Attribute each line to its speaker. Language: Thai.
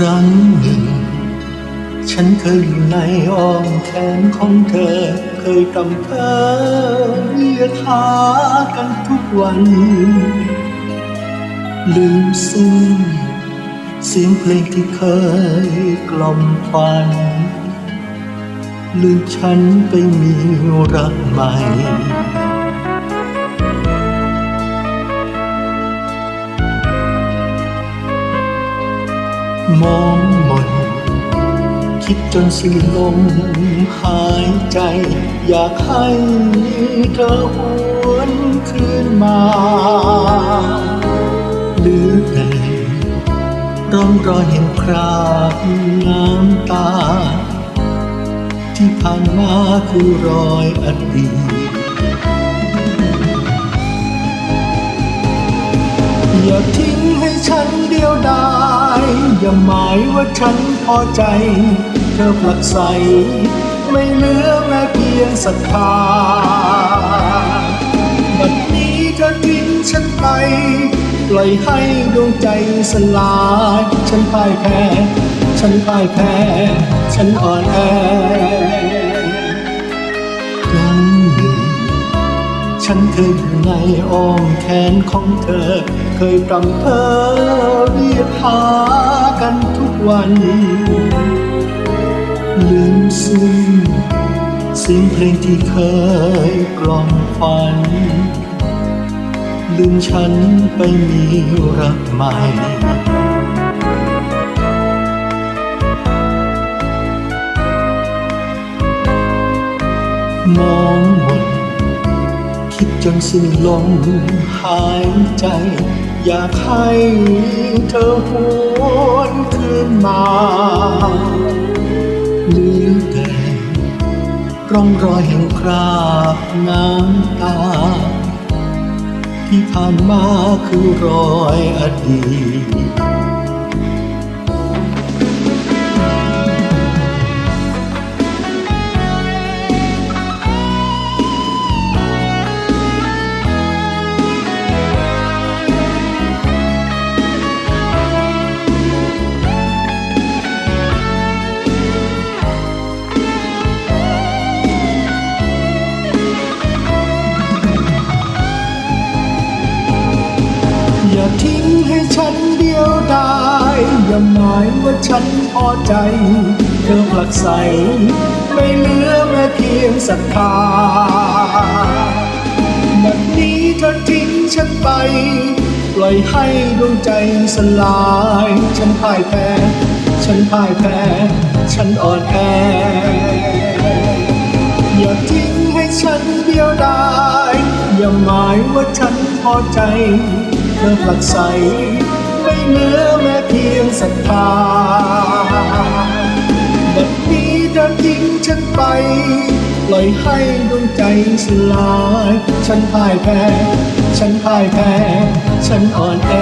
Speaker 1: ครั้งหนึ่ง ฉันเคยอยู่ในอ้อมแขนของเธอ เคยตำเธอเรียกหากันทุกวัน ลืมสิ้นเสียงเพลงที่เคยกล่อมฝัน ลืมฉันไปมีรักใหม่ มองมนคิดจนสิ้นลมหายใจ อยากให้เธอหวนคืนมาหลือแต่ร่องรอยแห่งคราบน้ำตา ที่ผ่านมาคือรอยอดีต อย่าหมายว่าฉันพอใจ เธอผลักใส ไม่เหลือแม้เพียงศรัทธาบัดนี้เธอทิ้งฉันไป ปล่อยให้ดวงใจสลาย ฉันพ่ายแพ้ ฉันพ่ายแพ้ ฉันอ่อนแอ ฉันเคยอยู่ในอ้อมแขนของเธอ เคยปรำเพ้อเรียกหากันทุกวัน ลืมสิ้นเสียงเพลงที่เคยกล่อมฝัน ลืมฉันไปมีรักใหม่ คิดจนสิ้นลมหายใจ อยากให้เธอหวนคืนมาเหลือแต่ร่องรอยแห่งคราบน้ำตา ที่ผ่านมาคือรอยอดีต ให้ฉันเดียวดายอย่าหมายว่าฉันพอใจ เธอผลักใส ไม่เหลือแม้เพียงศรัทธาบัดนี้เธอทิ้งฉันไป ปล่อยให้ดวงใจสลาย ฉันพ่ายแพ้ ฉันพ่ายแพ้ ฉันอ่อนแอ อย่าทิ้งให้ฉันเดียวดายอย่าหมายว่าฉันพอใจ อผลักใส ไม่เหลือแม้เพียงศรัทธาบัดนี้เธอทิ้งฉันไป ปล่อยให้ดวงใจสลาย ฉันพ่ายแพ้ ฉันพ่ายแพ้ ฉันอ่อนแอ